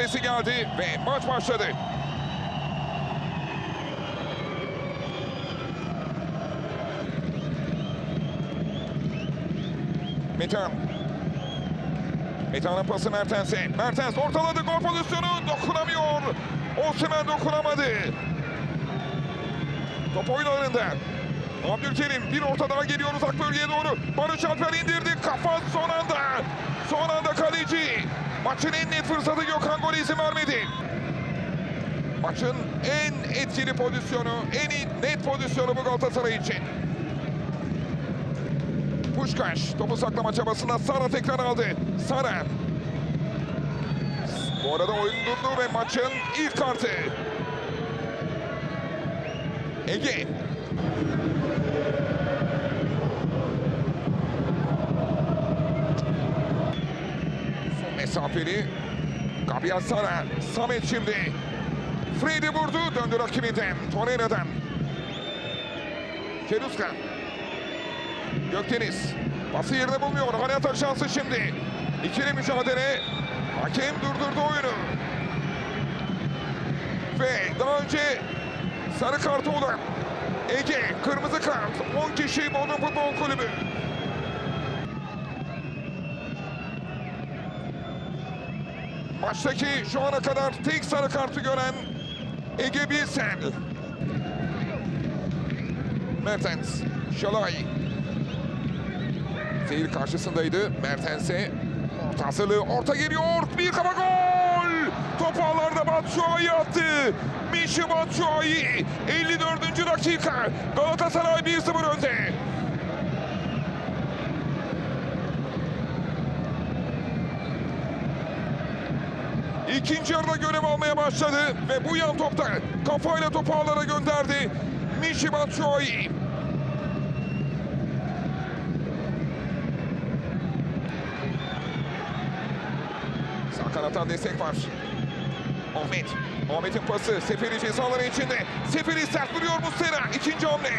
sesi geldi ve maç başladı. Metan. Metan'ın pası Mertens'e. Mertens ortaladı gol pozisyonu. Dokunamıyor. Osimhen dokunamadı. Top oyunlarında. Abdülkerim bir orta daha geliyor uzak bölgeye doğru. Barış Alper indirdi. Kafa Maçın en net fırsatı Gökhan gol izin vermedi. Maçın en etkili pozisyonu, en net pozisyonu bu Galatasaray için. Puşkaş topu saklama çabasında Sara tekrar aldı. Sara. Bu arada oyun durdu ve maçın ilk kartı. Ege. Mesafeli. Gabriel Sara. Samet şimdi. Freddy vurdu. Döndü rakibinden. Torreira'dan. Keruska. Gökdeniz. Pası yerine bulmuyor. Hali atak şansı şimdi. İkili mücadele. Hakem durdurdu oyunu. Ve daha önce sarı kartı olan Ege kırmızı kart 10 kişi Bodrum Futbol Kulübü. Maçtaki şu ana kadar tek sarı kartı gören Ege Bilsen. Mertens, Şalay. Seyir karşısındaydı. Mertens'e orta hazırlığı. Orta geliyor. Bir kafa gol. Top ağlarda Batshuayi attı. Mişi Batshuayi. 54. dakika. Galatasaray 1-0 önde. İkinci yarıda görev almaya başladı ve bu yan topta kafayla topu ağlara gönderdi. Mişi Batshuayi. Sağ kanattan destek var. Ahmet. Ahmet'in pası Seferi cezaları içinde. Seferi sert vuruyor Muslera. İkinci hamle.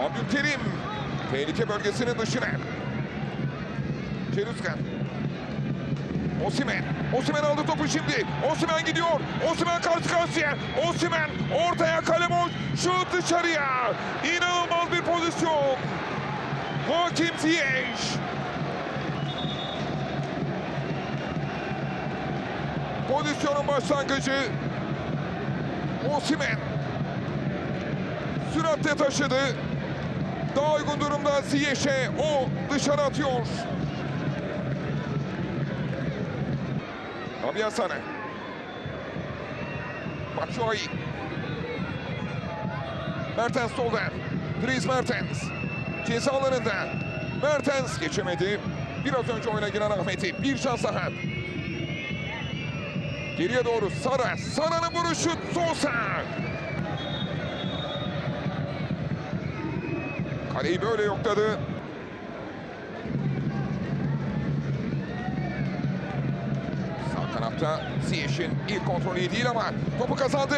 Abdülkerim. Tehlike bölgesinin dışına. Ceruska. Osimen. Osimen aldı topu şimdi. Osimen gidiyor. Osimen karşı karşıya. Osimen ortaya kale boş. Şut dışarıya. İnanılmaz bir pozisyon. Hakim Ziyech. Pozisyonun başlangıcı Osimen süratle taşıdı. Daha uygun durumda Ziyech'e o dışarı atıyor. Fabian Sana. Batshuayi. Mertens solda. Dries Mertens. Ceza alanında. Mertens geçemedi. Biraz önce oyuna giren Ahmet'i. Bir şans daha. Geriye doğru Sara. Sara'nın vuruşu Sosa. Kaleyi böyle yokladı. Kanatta Ziyech'in ilk kontrolü değil ama topu kazandı.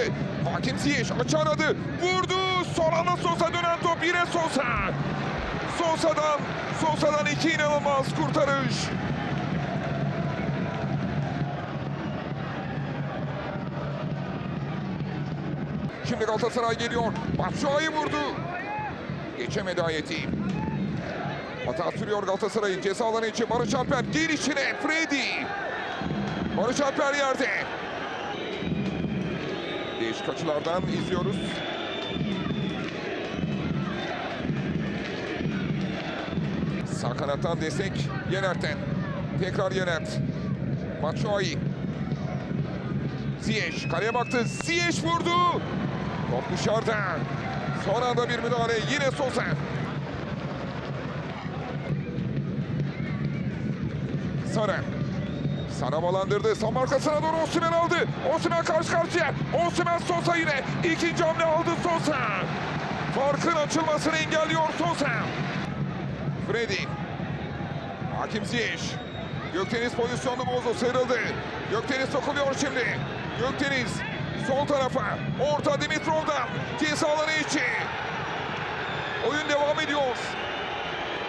Hakim Ziyech açı aradı. Vurdu. Son anda Sosa dönen top yine Sosa. Sosa'dan Sosa'dan iki inanılmaz kurtarış. Şimdi Galatasaray geliyor. Batshuayi vurdu. Geçemedi ayeti. Hata sürüyor Galatasaray'ın ceza alanı için Barış Alper girişine Freddy. Barış Alper yerde. Değişik açılardan izliyoruz. Sağ kanattan destek Yenert'ten. Tekrar Yenert. Batshuayi. Ziyech kaleye baktı. Ziyech vurdu. Top dışarıda. Son anda bir müdahale. Yine Sosa. Sara. Sara balandırdı. Son arkasına doğru Osimhen aldı. Osimhen karşı karşıya. Osimhen Sosa yine. İkinci hamle aldı Sosa. Farkın açılmasını engelliyor Sosa. Freddy. Hakim Ziyech. Gökdeniz pozisyonunu bozdu. Sıyrıldı. Gökdeniz sokuluyor şimdi. Gökdeniz sol tarafa. Orta Dimitrov'dan. Ceza içi. Oyun devam ediyor.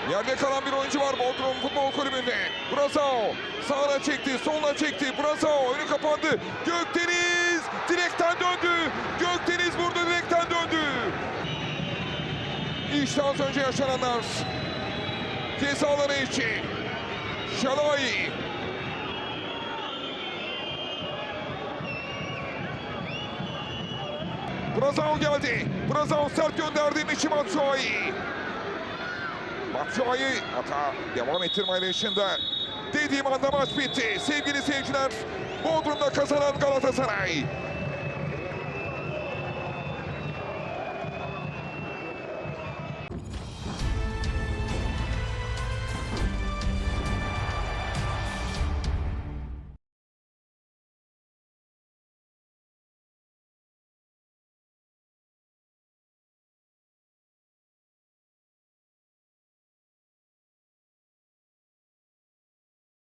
Yerde kalan bir oyuncu var Bodrum Futbol Kulübü'nde. Brazao sağına çekti, soluna çekti. Brazao önü kapandı. Gökdeniz direkten döndü. Gökdeniz burada direkten döndü. İşte az önce yaşananlar. Ceza alanı içi. Şalai. Brazao geldi. Brazao sert gönderdi Michi Batshuayi. Batshuayi hata devam ettirme arayışında. Dediğim anda maç bitti. Sevgili seyirciler, Bodrum'da kazanan Galatasaray.